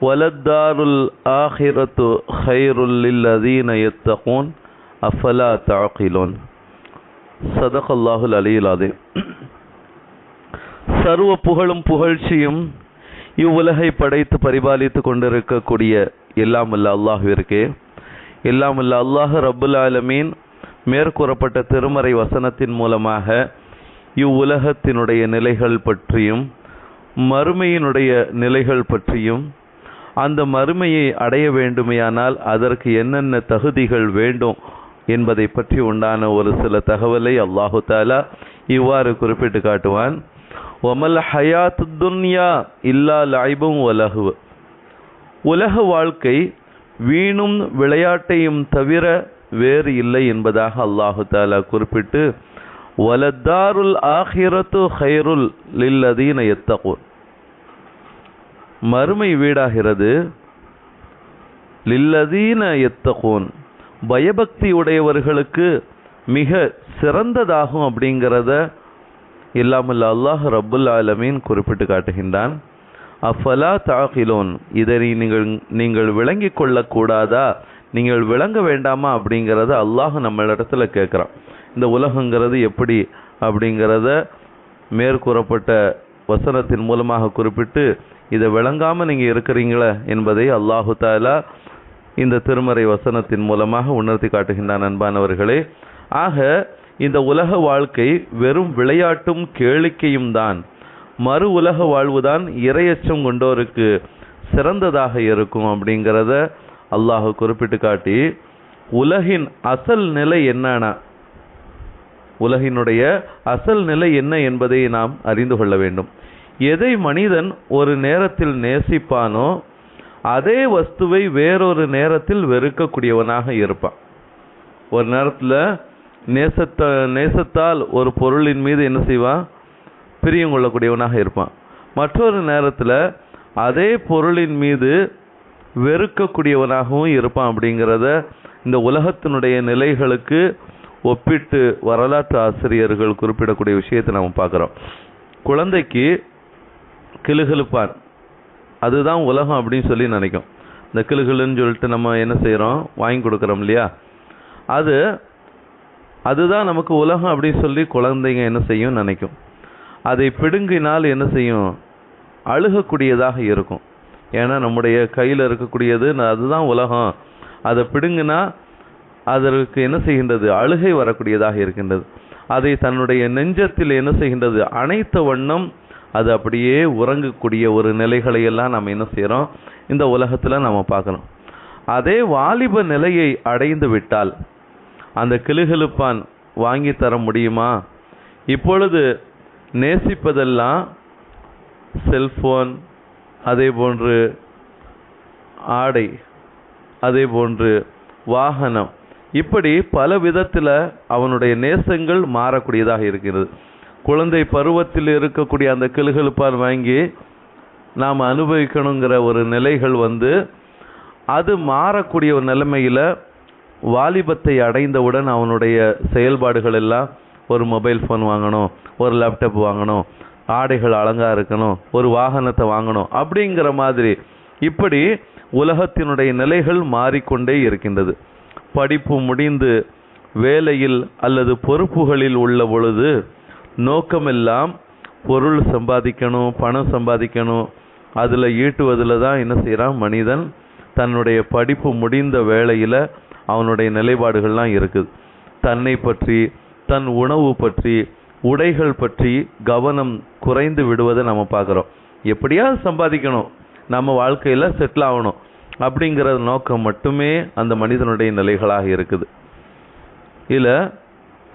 வலத்தாருல் ஆஹிரத்து ஹைருல்லில் அதீன எத்தகோன் அஃபலா தாக்கிலோன் சதகல்லாஹுல் அலியலாதே சர்வ புகழும் புகழ்ச்சியும் இவ்வுலகை படைத்து பரிபாலித்து கொண்டிருக்கக்கூடிய எல்லாம் அல்ல அல்லாஹுவிற்கே. எல்லாம் அல்ல அல்லாஹ் ரபுல் ஆலமீன் மேற்கூறப்பட்ட திருமறை வசனத்தின் மூலமாக இவ்வுலகத்தினுடைய நிலைகள் பற்றியும் மறுமையினுடைய நிலைகள் பற்றியும் அந்த மறுமையை அடைய வேண்டுமையானால் அதற்கு என்னென்ன தகுதிகள் வேண்டும் என்பதை பற்றி உண்டான ஒரு சில தகவலை அல்லாஹு தாலா இவ்வாறு குறிப்பிட்டு காட்டுவான். ஒமல் ஹயாத் துன்யா இல்லா லாய்பும் உலகு உலக வாழ்க்கை வீணும் விளையாட்டையும் தவிர வேறு இல்லை என்பதாக அல்லாஹு தாலா குறிப்பிட்டு வலத்தாருல் ஆஹிரத்து ஹைருல் லில்லதீன எத்தகூன் மறுமை வீடாகிறது. லில்லதீன எத்தகோன். பயபக்தி உடையவர்களுக்கு மிக சிறந்ததாகும் அப்படிங்கிறத இல்லாமல் அல்லாஹ் ரப்புல் ஆலமீன் குறிப்பிட்டு காட்டுகின்றான். அஃபலா தாகிலோன். இதனை நீங்கள் நீங்கள் விளங்கி கொள்ளக்கூடாதா? நீங்கள் விளங்க வேண்டாமா? அப்படிங்கிறத அல்லாஹ் நம்மளிடத்துல கேட்குறான். இந்த உலகங்கிறது எப்படி அப்படிங்கிறத மேற்கூறப்பட்ட வசனத்தின் மூலமாக குறிப்பிட்டு இதை விளங்காமல் நீங்கள் இருக்கிறீங்களே என்பதை அல்லாஹு தாலா இந்த திருமறை வசனத்தின் மூலமாக உணர்த்தி காட்டுகின்றான் அன்பானவர்களே. ஆக இந்த உலக வாழ்க்கை வெறும் விளையாட்டும் கேளிக்கையும் தான். மறு உலக வாழ்வுதான் இரையச்சம் கொண்டோருக்கு சிறந்ததாக இருக்கும் அப்படிங்கிறத அல்லாஹ் குறிப்பிட்டு காட்டி உலகின் அசல் நிலை என்னன்னா உலகினுடைய அசல் நிலை என்ன என்பதை நாம் அறிந்து கொள்ள வேண்டும். எதை மனிதன் ஒரு நேரத்தில் நேசிப்பானோ அதே வஸ்துவை வேறொரு நேரத்தில் வெறுக்கக்கூடியவனாக இருப்பான். ஒரு நேரத்தில் நேசத்த நேசத்தால் ஒரு பொருளின் மீது என்ன செய்வான்? பிரியம் கொள்ளக்கூடியவனாக இருப்பான். மற்றொரு நேரத்தில் அதே பொருளின் மீது வெறுக்கக்கூடியவனாகவும் இருப்பான் அப்படிங்கிறத இந்த உலகத்தினுடைய நிலைகளுக்கு ஒப்பிட்டு வரலாற்று ஆசிரியர்கள் குறிப்பிடக்கூடிய விஷயத்தை நம்ம பார்க்குறோம். குழந்தைக்கு கிளுகிழுப்பார். அதுதான் உலகம் அப்படின்னு சொல்லி நினைக்கும். இந்த கிளுகிழுன்னு சொல்லிட்டு நம்ம என்ன செய்கிறோம் வாங்கி கொடுக்குறோம் இல்லையா? அது அதுதான் நமக்கு உலகம் அப்படின்னு சொல்லி குழந்தைங்க என்ன செய்யும் நினைக்கும். அதை பிடுங்கினால் என்ன செய்யும்? அழுகக்கூடியதாக இருக்கும். ஏன்னா நம்முடைய கையில் இருக்கக்கூடியது அதுதான் உலகம். அதை பிடுங்கினா அதற்கு என்ன செய்கின்றது? அழுகை வரக்கூடியதாக இருக்கின்றது. அதை தன்னுடைய நெஞ்சத்தில் என்ன செய்கின்றது? அனைத்த வண்ணம் அது அப்படியே உறங்கக்கூடிய ஒரு நிலைகளை எல்லாம் நம்ம என்ன செய்கிறோம் இந்த உலகத்தில் நம்ம பார்க்கணும். அதே வாலிப நிலையை அடைந்து விட்டால் அந்த கிளுகிழுப்பான் வாங்கி தர முடியுமா? இப்பொழுது நேசிப்பதெல்லாம் செல்ஃபோன் அதே போன்று ஆடை அதே போன்று வாகனம். இப்படி பல விதத்தில் அவனுடைய நேசங்கள் மாறக்கூடியதாக இருக்கிறது. குழந்தை பருவத்தில் இருக்கக்கூடிய அந்த கிளுகிழுப்பான் வாங்கி நாம் அனுபவிக்கணுங்கிற ஒரு நிலைகள் வந்து அது மாறக்கூடிய ஒரு நிலைமையில் வாலிபத்தை அடைந்தவுடன் அவனுடைய செயல்பாடுகள் எல்லாம் ஒரு மொபைல் ஃபோன் வாங்கணும் ஒரு லேப்டாப் வாங்கணும் ஆடைகள் அழகாக இருக்கணும் ஒரு வாகனத்தை வாங்கணும் அப்படிங்கிற மாதிரி இப்படி உலகத்தினுடைய நிலைகள் மாறிக்கொண்டே இருக்கின்றது. படிப்பு முடிந்து வேலையில் அல்லது பொறுப்புகளில் உள்ள பொழுது நோக்கமெல்லாம் பொருள் சம்பாதிக்கணும் பணம் சம்பாதிக்கணும் அதில் ஈட்டுவதில் தான் என்ன செய்கிறான் மனிதன்? தன்னுடைய படிப்பு முடிந்த வேளையில் அவனுடைய நிலைப்பாடுகள்லாம் இருக்குது. தன்னை பற்றி தன் உணவு பற்றி உடைகள் பற்றி கவனம் குறைந்து விடுவதை நம்ம பார்க்குறோம். எப்படியாவது சம்பாதிக்கணும். நம்ம வாழ்க்கையில் செட்டில் ஆகணும். அப்படிங்கிற நோக்கம் மட்டுமே அந்த மனிதனுடைய நிலைகளாக இருக்குது. இதில்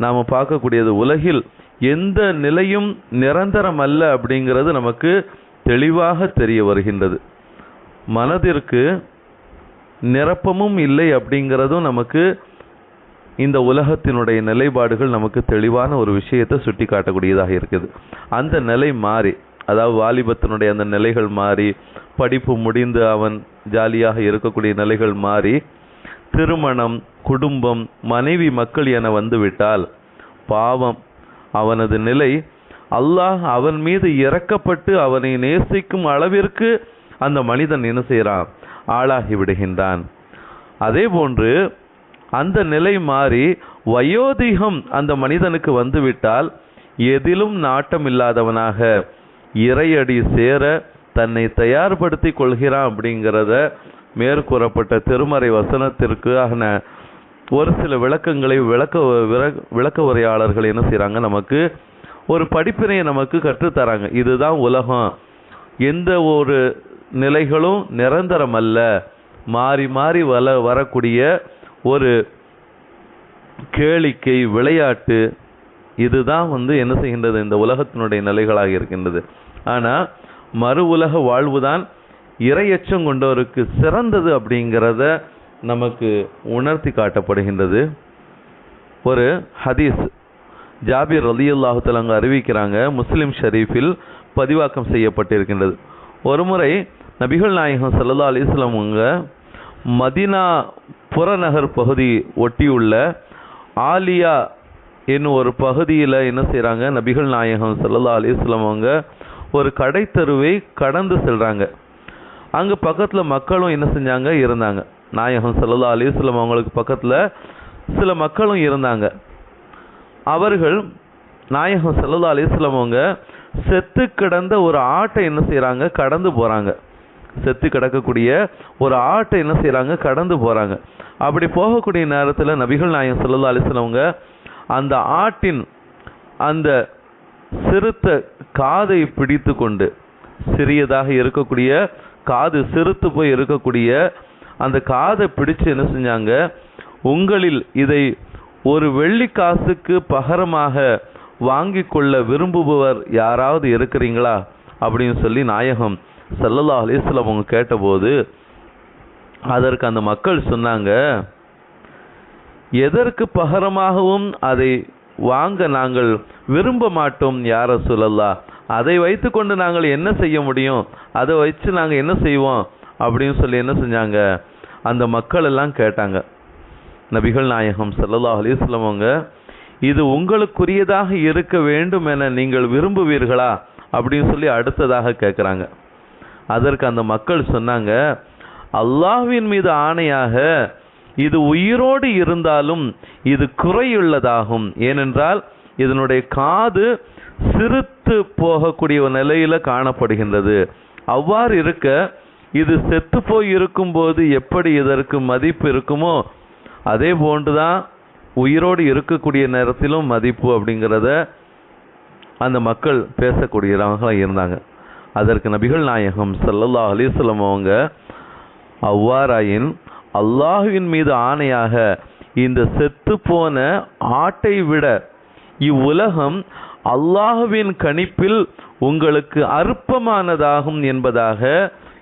நாம் பார்க்கக்கூடியது உலகில் எந்த நிலையும் நிரந்தரம் அல்ல அப்படிங்கிறது நமக்கு தெளிவாக தெரிய வருகின்றது. மனதிற்கு நிரப்பமும் இல்லை அப்படிங்கிறதும் நமக்கு இந்த உலகத்தினுடைய நிலைப்பாடுகள் நமக்கு தெளிவான ஒரு விஷயத்தை சுட்டி காட்டக்கூடியதாக இருக்குது. அந்த நிலை மாறி அதாவது வாலிபத்தினுடைய அந்த நிலைகள் மாறி படிப்பு முடிந்து அவன் ஜாலியாக இருக்கக்கூடிய நிலைகள் மாறி திருமணம் குடும்பம் மனைவி மக்கள் என வந்துவிட்டால் பாவம் அவனது நிலை அல்லாஹ் அவன் மீது இறக்கப்பட்டு அவனை நேசிக்கும் அளவிற்கு அந்த மனிதன் என்ன செய்கிறான்? ஆளாகி விடுகின்றான். அதே போன்று அந்த நிலை மாறி வயோதிகம் அந்த மனிதனுக்கு வந்துவிட்டால் எதிலும் நாட்டம் இல்லாதவனாக இறையடி சேர தன்னை தயார்படுத்தி கொள்கிறான் அப்படிங்கிறத மேற்கூறப்பட்ட திருமறை வசனத்திற்கான ஒரு சில விளக்கங்களை விளக்க விளக்க- உரையாளர்கள் என்ன செய்கிறாங்க நமக்கு ஒரு படிப்பினையை நமக்கு கற்றுத்தராங்க. இதுதான் உலகம். எந்த ஒரு நிலைகளும் நிரந்தரம் அல்ல மாறி மாறி வர வரக்கூடிய ஒரு கேளிக்கை விளையாட்டு இதுதான் வந்து என்ன செய்கின்றது? இந்த உலகத்தினுடைய நிலைகளாக இருக்கின்றது. ஆனால் மறு உலக வாழ்வுதான் இரையச்சம் கொண்டவருக்கு சிறந்தது அப்படிங்கிறத நமக்கு உணர்த்தி காட்டப்படுகின்றது. ஒரு ஹதீஸ் ஜாபிர் ரலியல்லாஹு அல்லாஹுத்தல் அங்க அறிவிக்கிறாங்க. முஸ்லிம் ஷரீஃபில் பதிவாக்கம் செய்யப்பட்டிருக்கின்றது. ஒருமுறை நபிகள் நாயகம் சல்லா அலிஸ்லாம் வஸல்லம் அவங்க மதீனா புறநகர் பகுதி ஒட்டியுள்ள ஆலியா என்னும் ஒரு பகுதியில் என்ன செய்கிறாங்க நபிகள் நாயகம் சல்லா அலிஸ்லாம் அவங்க ஒரு கடைத்தெருவை கடந்து செல்கிறாங்க அங்கே பக்கத்தில் மக்களும் என்ன செஞ்சாங்க? இருந்தாங்க. நாயகம் ஸல்லல்லாஹு அலிஸ்லம் அவங்களுக்கு பக்கத்தில் சில மக்களும் இருந்தாங்க. அவர்கள் நாயகம் ஸல்லல்லாஹு அலிஸ்லம் அவங்க செத்து கிடந்த ஒரு ஆட்டை என்ன செய்கிறாங்க கடந்து போகிறாங்க செத்து கிடக்கக்கூடிய ஒரு ஆட்டை என்ன செய்கிறாங்க கடந்து போகிறாங்க அப்படி போகக்கூடிய நேரத்தில் நபிகள் நாயகம் ஸல்லல்லாஹு அலிஸ்லவங்க அந்த ஆட்டின் அந்த சிறுத்த காதை பிடித்து கொண்டு சிறியதாக இருக்கக்கூடிய காது சிறுத்து போய் இருக்கக்கூடிய அந்த காதை பிடிச்சு என்ன செஞ்சாங்க? உங்களில் இதை ஒரு வெள்ளி காசுக்கு பகரமாக வாங்கி கொள்ள விரும்புபவர் யாராவது இருக்கிறீங்களா? அப்படின்னு சொல்லி நாயகம் ஸல்லல்லாஹு அலைஹி அவங்க கேட்டபோது அதற்கு அந்த மக்கள் சொன்னாங்க எதற்கு பகரமாகவும் அதை வாங்க நாங்கள் விரும்ப மாட்டோம் யார சொல்லல்லா அதை வைத்துக்கொண்டு நாங்கள் என்ன செய்ய முடியும்? அதை வச்சு நாங்கள் என்ன செய்வோம்? அப்படின்னு சொல்லி என்ன செஞ்சாங்க? அந்த மக்கள் எல்லாம் கேட்டாங்க. நபிகள் நாயகம் சல்லல்லா அலைஹி அவங்க இது உங்களுக்குரியதாக இருக்க வேண்டும் என நீங்கள் விரும்புவீர்களா? அப்படின்னு சொல்லி அடுத்ததாக கேட்குறாங்க அதற்கு அந்த மக்கள் சொன்னாங்க அல்லாஹ்வின் மீது ஆணையாக இது உயிரோடு இருந்தாலும் இது குறையுள்ளதாகும். ஏனென்றால் இதனுடைய காது சிறுத்து போகக்கூடிய நிலையில் காணப்படுகின்றது. அவ்வாறு இருக்க இது செத்து போய் இருக்கும்போது எப்படி இதற்கு மதிப்பு இருக்குமோ அதே போன்றுதான் உயிரோடு இருக்கக்கூடிய நேரத்திலும் மதிப்பு அப்படிங்கிறத அந்த மக்கள் பேசக்கூடியவர்களாக இருந்தாங்க. அதற்கு நபிகள் நாயகம் சல்லல்லா அலிஸ்லம் அவங்க அவ்வாறாயின் அல்லாஹுவின் மீது ஆணையாக இந்த செத்துப்போன ஆட்டை விட இவ்வுலகம் அல்லாஹுவின் கணிப்பில் உங்களுக்கு அற்பமானதாகும் என்பதாக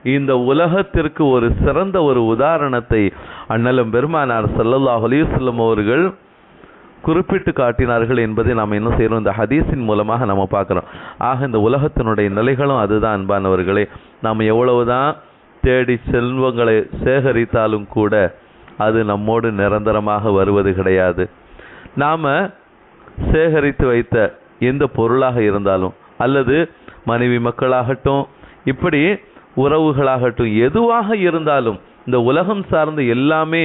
இந்த உலகத்திற்கு ஒரு சிறந்த ஒரு உதாரணத்தை அண்ணலும் பெருமானார் ஸல்லல்லாஹு அலிசல்லம் அவர்கள் குறிப்பிட்டு காட்டினார்கள் என்பதை நாம் என்ன செய்கிறோம். இந்த ஹதீஸின் மூலமாக நம்ம பார்க்குறோம். ஆக இந்த உலகத்தினுடைய நிலைகளும் அதுதான் அன்பானவர்களே. நாம் எவ்வளவுதான் தேடி செல்வங்களை சேகரித்தாலும் கூட அது நம்மோடு நிரந்தரமாக வருவது கிடையாது. நாம் சேகரித்து வைத்த எந்த பொருளாக இருந்தாலும் அல்லது மனைவி மக்களாகட்டும் இப்படி உறவுகளாகட்டும் எதுவாக இருந்தாலும் இந்த உலகம் சார்ந்த எல்லாமே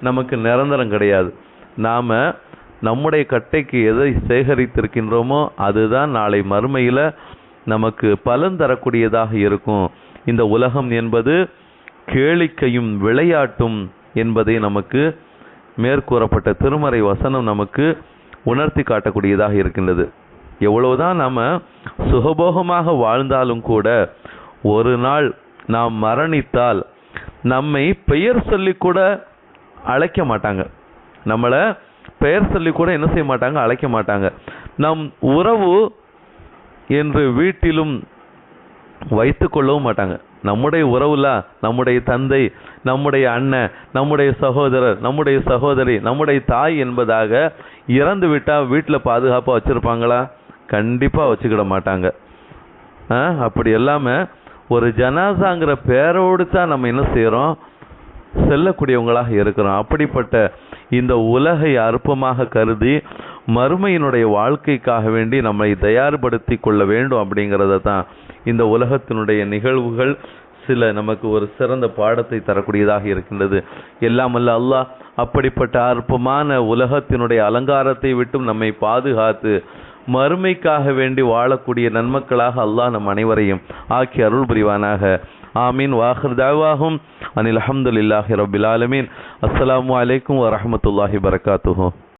நமக்கு நிரந்தரம் கிடையாது. நாம் நம்முடைய கட்டைக்கு எதை சேகரித்திருக்கின்றோமோ அதுதான் நாளை மறுமையில் நமக்கு பலன் தரக்கூடியதாக இருக்கும். இந்த உலகம் என்பது கேளிக்கையும் விளையாட்டும் என்பதை நமக்கு மேற்கூறப்பட்ட திருமறை வசனம் நமக்கு உணர்த்தி காட்டக்கூடியதாக இருக்கின்றது. எவ்வளவுதான் நாம் சுகபோகமாக வாழ்ந்தாலும் கூட ஒரு நாள் நாம் மரணித்தால் நம்மை பெயர் சொல்லி கூட அழைக்க மாட்டாங்க. நம்மளை பெயர் சொல்லி கூட என்ன செய்ய மாட்டாங்க? அழைக்க மாட்டாங்க. நம் உறவு என்று வீட்டிலும் வைத்து கொள்ளவும் மாட்டாங்க. நம்முடைய உறவுல நம்முடைய தந்தை நம்முடைய அண்ணன் நம்முடைய சகோதரர் நம்முடைய சகோதரி நம்முடைய தாய் என்பதாக இறந்து விட்டால் வீட்டில் பாதுகாப்பாக வச்சுருப்பாங்களா? கண்டிப்பாக வச்சுக்கிட மாட்டாங்க. ஆ, அப்படி எல்லாமே ஒரு ஜனாசாங்கிற பேரோடு தான் நம்ம என்ன செய்கிறோம் செல்லக்கூடியவங்களாக இருக்கிறோம். அப்படிப்பட்ட இந்த உலகை அற்பமாக கருதி மறுமையினுடைய வாழ்க்கைக்காக வேண்டி நம்மை தயார்படுத்தி கொள்ள வேண்டும் அப்படிங்கிறத தான் இந்த உலகத்தினுடைய நிகழ்வுகள் சில நமக்கு ஒரு சிறந்த பாடத்தை தரக்கூடியதாக இருக்கின்றது. எல்லாமல்ல அல்லாஹ் அப்படிப்பட்ட அற்பமான உலகத்தினுடைய அலங்காரத்தை விட்டும் நம்மை பாதுகாத்து மறுமைக்காக வேண்டி வாழக்கூடிய நன்மக்களாக அல்லாஹ் நம் அனைவரையும் ஆக்கி அருள் புரிவானாக. ஆமீன். வாஹர் தாவாகும் அனில் அஹமதுல்லாஹி ரபில் ஆலமீன். அஸ்லாம் அலைக்கும் வரமத்துல்லாஹி வரகாத்துஹோ